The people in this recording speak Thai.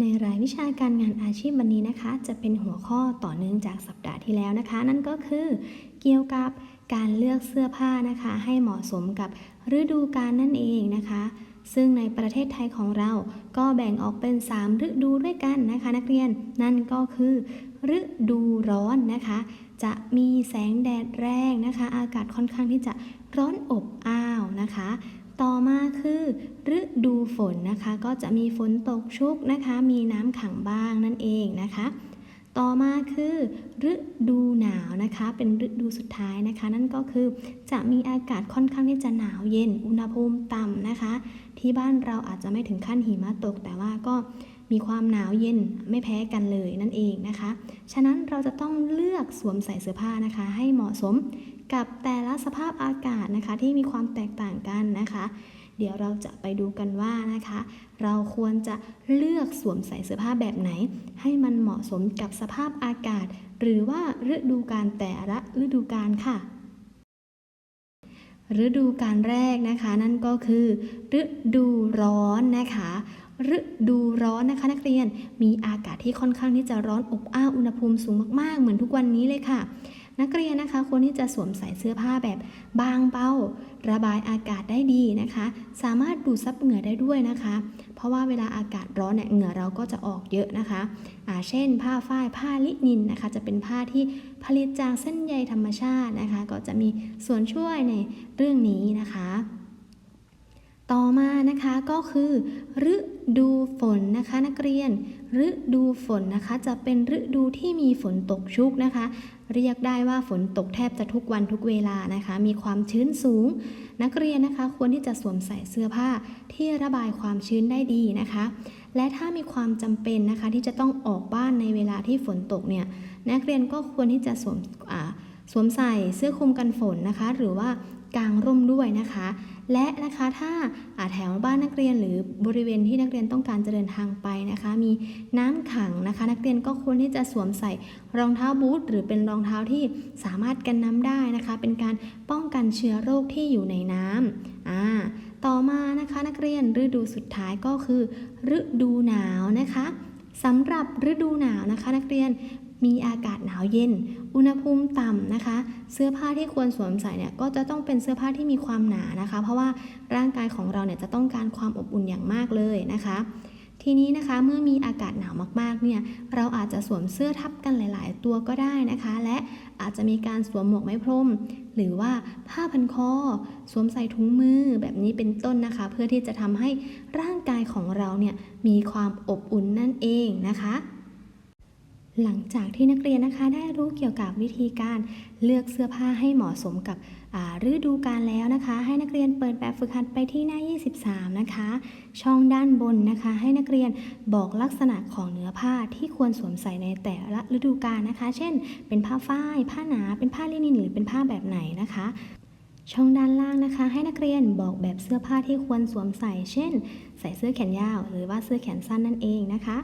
ในรายวิชาการงานอาชีพวันนี้นะคะ จะเป็นหัวข้อต่อเนื่องจากสัปดาห์ที่แล้วนะคะ นั่นก็คือเกี่ยวกับการเลือกเสื้อผ้านะคะ ให้เหมาะสมกับฤดูกาลนั่นเองนะคะ ซึ่งในประเทศไทยของเราก็แบ่งออกเป็น 3 ฤดูด้วยกันนะคะ นักเรียนนั่นก็คือ ฤดูร้อนนะคะ จะมีแสงแดดแรงนะคะ อากาศค่อนข้างที่จะร้อนอบอ้าวนะคะ ต่อมาคือฤดูฝนนะคะ ก็จะมีฝนตกชุกนะคะ มีน้ำขังบ้างนั่นเองนะคะ ต่อมาคือฤดูหนาวนะคะ เป็นฤดูสุดท้ายนะคะ นั่นก็คือจะมีอากาศค่อนข้างที่จะหนาวเย็น อุณหภูมิต่ำนะคะ ที่บ้านเราอาจจะไม่ถึงขั้นหิมะตกแต่ว่าก็ มีความหนาวเย็นไม่แพ้กันเลยนั่นเองนะคะ ฉะนั้นเราจะต้องเลือกสวมใส่เสื้อผ้านะคะ ให้เหมาะสมกับแต่ละสภาพอากาศนะคะ ที่มีความแตกต่างกันนะคะ เดี๋ยวเราจะไปดูกันว่านะคะ เราควรจะเลือกสวมใส่เสื้อผ้าแบบไหน ให้มันเหมาะสมกับสภาพอากาศ หรือว่าฤดูกาลแต่ละฤดูกาลค่ะ ฤดูการแรกนะคะ นั่นก็คือฤดูร้อนนะคะฤดูร้อนนะคะนักเรียนมีอากาศที่ค่อนข้างที่จะร้อนอบอ้าวอุณหภูมิสูงมากๆ เหมือนทุกวันนี้เลยค่ะ นักเรียนนะคะควรที่จะสวมใส่เสื้อผ้าแบบบางเบาระบายอากาศได้ดีนะคะ สามารถดูดซับเหงื่อได้ด้วยนะคะ เพราะว่าเวลาอากาศร้อนเนี่ยเหงื่อเราก็จะออกเยอะนะคะอ่าเช่น ผ้าฝ้ายผ้าลินินนะคะ จะเป็นผ้าที่ผลิตจากเส้นใยธรรมชาตินะคะ ก็จะมีส่วนช่วยในเรื่องนี้นะคะ นะคะก็คือฤดูฝนนะคะนักเรียนฤดูฝนนะคะจะเป็นฤดูที่มีฝนตกชุกนะคะ เรียกได้ว่าฝนตกแทบจะทุกวันทุกเวลานะคะ มีความชื้นสูง นักเรียนนะคะควรที่จะสวมใส่เสื้อผ้าที่ระบายความชื้นได้ดีนะคะ และถ้ามีความจำเป็นนะคะที่จะต้องออกบ้านในเวลาที่ฝนตกเนี่ยนักเรียนก็ควรที่จะสวมอ่า สวมใส่เสื้อคลุมกันฝนนะคะ หรือว่ากางร่มด้วยนะคะ และนะคะถ้าอาแถวบ้านนักเรียนหรือบริเวณที่นักเรียนต้องการจะเดินทางไปนะคะ มีน้ำขังนะคะ นักเรียนก็ควรที่จะสวมใส่รองเท้าบูทหรือเป็นรองเท้าที่สามารถกันน้ำได้นะคะ เป็นการป้องกันเชื้อโรคที่อยู่ในน้ำอ่าต่อมานะคะนักเรียนฤดูสุดท้ายก็คือ ฤดูหนาวนะคะสำหรับฤดูหนาวนะคะ นักเรียน มีอากาศหนาวเย็น อุณหภูมิต่ำนะคะ เสื้อผ้าที่ควรสวมใส่เนี่ยก็จะต้องเป็นเสื้อผ้าที่มีความหนานะคะ เพราะว่าร่างกายของเราเนี่ยจะต้องการความอบอุ่นอย่างมากเลยนะคะ ทีนี้นะคะเมื่อมีอากาศหนาวมากๆเนี่ยเราอาจจะสวมเสื้อทับกันหลาย ๆ ตัวก็ได้นะคะ และอาจจะมีการสวมหมวกไม้พรม หรือว่าผ้าพันคอ สวมใส่ถุงมือแบบนี้เป็นต้นนะคะ เพื่อที่จะทำให้ร่างกายของเราเนี่ยมีความอบอุ่นนั่นเองนะคะ หลังจากที่นักเรียนนะคะได้รู้เกี่ยวกับวิธีการเลือกเสื้อผ้าให้เหมาะสมกับฤดูกาลแล้วนะคะ ให้นักเรียนเปิดแบบฝึกหัดไปที่หน้า 23 นะคะ ช่องด้านบนนะคะ ให้นักเรียนบอกลักษณะของเนื้อผ้าที่ควรสวมใส่ในแต่ละฤดูกาลนะคะ เช่น เป็นผ้าฝ้าย ผ้าหนา เป็นผ้าลินินหรือเป็นผ้าแบบไหนนะคะช่องด้านล่างนะคะ ให้นักเรียนบอกแบบเสื้อผ้าที่ควรสวมใส่ เช่น ใส่เสื้อแขนยาว หรือว่าเสื้อแขนสั้นนั่นเองนะคะ